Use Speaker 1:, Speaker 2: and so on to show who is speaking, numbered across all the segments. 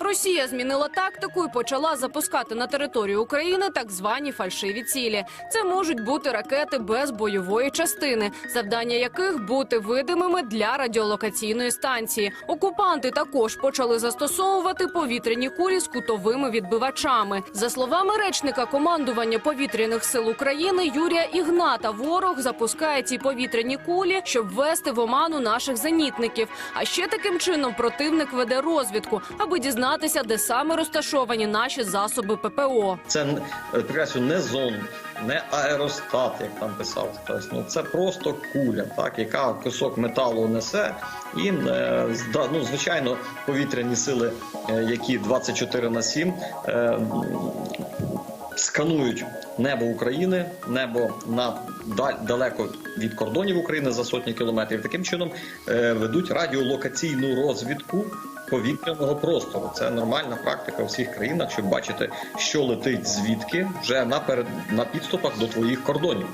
Speaker 1: Росія змінила тактику і почала запускати на територію України так звані фальшиві цілі. Це можуть бути ракети без бойової частини, завдання яких бути видимими для радіолокаційної станції. Окупанти також почали застосовувати повітряні кулі з кутовими відбивачами. За словами речника командування повітряних сил України Юрія Ігната, ворог запускає ці повітряні кулі, щоб ввести в оману наших зенітників. А ще таким чином противник веде розвідку, аби дізнатися, де саме розташовані наші засоби ППО.
Speaker 2: Це е, підкреслю, не зон, не аеростат, як там писав хтось. Ну це просто куля, так яка кусок металу несе. І е, ну, звичайно, повітряні сили, е, які 24 на 7, е, сканують небо України, небо на далеко від кордонів України за сотні кілометрів. Таким чином ведуть радіолокаційну розвідку повітряного простору. Це нормальна практика у всіх країнах, щоб бачити, що летить звідки вже на перед на підступах до твоїх кордонів.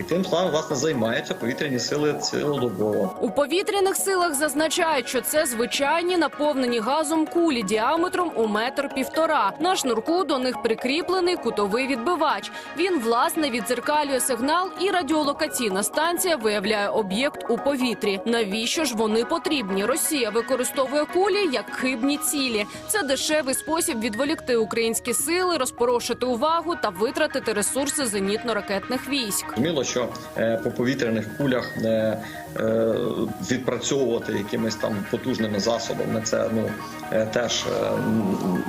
Speaker 2: І тим самим власне займаються повітряні сили цілодобово.
Speaker 1: У повітряних силах зазначають, що це звичайні наповнені газом кулі діаметром у метр півтора. На шнурку до них прикріплений кутовий відбивач. Він власне відзеркалює сигнал, і радіолокаційна станція виявляє об'єкт у повітрі. Навіщо ж вони потрібні? Росія використовує кулі як хибні цілі. Це дешевий спосіб відволікти українські сили, розпорошити увагу та витратити ресурси зенітно-ракетних військ.
Speaker 2: Зрозуміло, що е, по повітряних кулях е, е, відпрацьовувати якимись там потужними засобами, це ну теж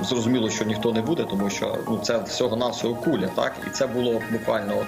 Speaker 2: зрозуміло, що ніхто не буде, тому що ну це всього навсього куля, так і це було буквально. От,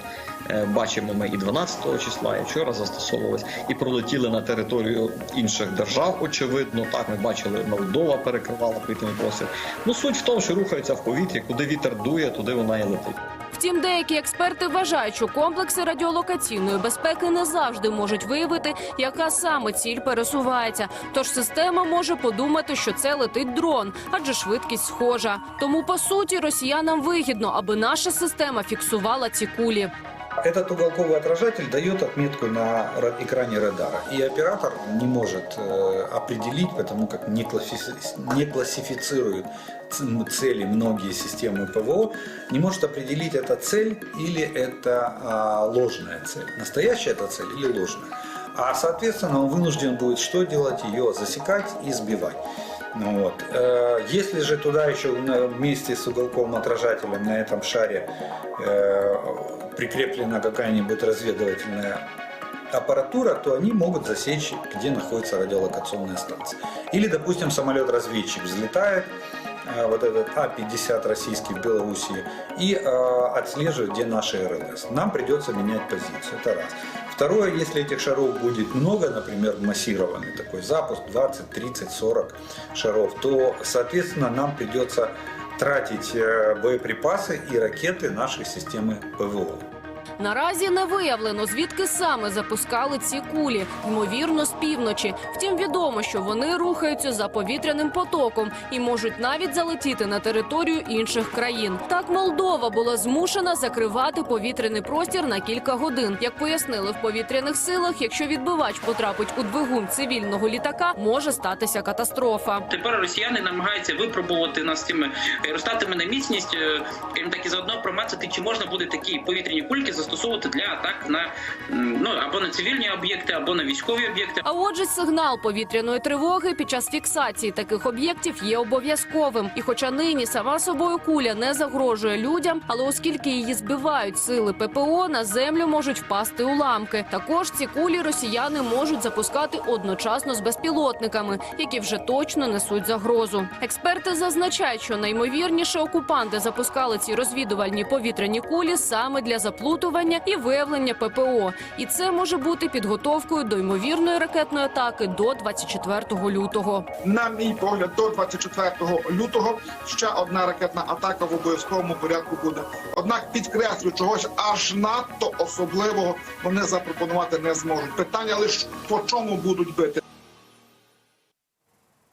Speaker 2: Бачимо, ми і 12 числа, і вчора застосовувалось, і пролетіли на територію інших держав. Очевидно, так ми бачили, Молдова перекривала повітряний простір. Ну суть в тому, що рухаються в повітрі, куди вітер дує, туди вона і летить.
Speaker 1: Втім, деякі експерти вважають, що комплекси радіолокаційної безпеки не завжди можуть виявити, яка саме ціль пересувається. Тож система може подумати, що це летить дрон, адже швидкість схожа. Тому по суті росіянам вигідно, аби наша система фіксувала ці кулі.
Speaker 3: Этот уголковый отражатель дает отметку на ра- экране радара, и оператор не может э, определить, потому как не, классифи- не классифицирует цели многие системы ПВО, не может определить, это цель или это а, ложная цель, настоящая это цель или ложная. А соответственно он вынужден будет что делать? Ее засекать и сбивать. Ну Вот. Э, Если же туда еще вместе с уголковым отражателем на этом шаре э, прикреплена какая-нибудь разведывательная аппаратура, то они могут засечь, где находится радиолокационная станция. Или, допустим, самолет-разведчик взлетает, э, вот этот А-50 российский в Белоруссии, и э, отслеживает, где наши РЛС. Нам придется менять позицию, это раз. Второе, если этих шаров будет много, например, массированный такой запуск, 20, 30, 40 шаров, то, соответственно, нам придется тратить э, боеприпасы и ракеты нашей системы ПВО.
Speaker 1: Наразі не виявлено, звідки саме запускали ці кулі, ймовірно, з півночі. Втім, відомо, що вони рухаються за повітряним потоком і можуть навіть залетіти на територію інших країн. Так Молдова була змушена закривати повітряний простір на кілька годин. Як пояснили в повітряних силах, якщо відбивач потрапить у двигун цивільного літака, може статися катастрофа.
Speaker 4: Тепер росіяни намагаються випробувати нас цими аеростатами на міцність, е, так, і заодно промацати, чи можна буде такі повітряні кульки застосовувати для атак на ну або на цивільні об'єкти, або на військові об'єкти.
Speaker 1: А отже, сигнал повітряної тривоги під час фіксації таких об'єктів є обов'язковим. І хоча нині сама собою куля не загрожує людям, але оскільки її збивають сили ППО, на землю можуть впасти уламки. Також ці кулі росіяни можуть запускати одночасно з безпілотниками, які вже точно несуть загрозу. Експерти зазначають, що наймовірніше окупанти запускали ці розвідувальні повітряні кулі саме для заплутування і виявлення ППО. І це може бути підготовкою до ймовірної ракетної атаки до 24 лютого.
Speaker 5: На мій погляд, до 24 лютого ще одна ракетна атака в обов'язковому порядку буде. Однак підкреслю чогось аж надто особливого вони запропонувати не зможуть. Питання лише по чому будуть бити.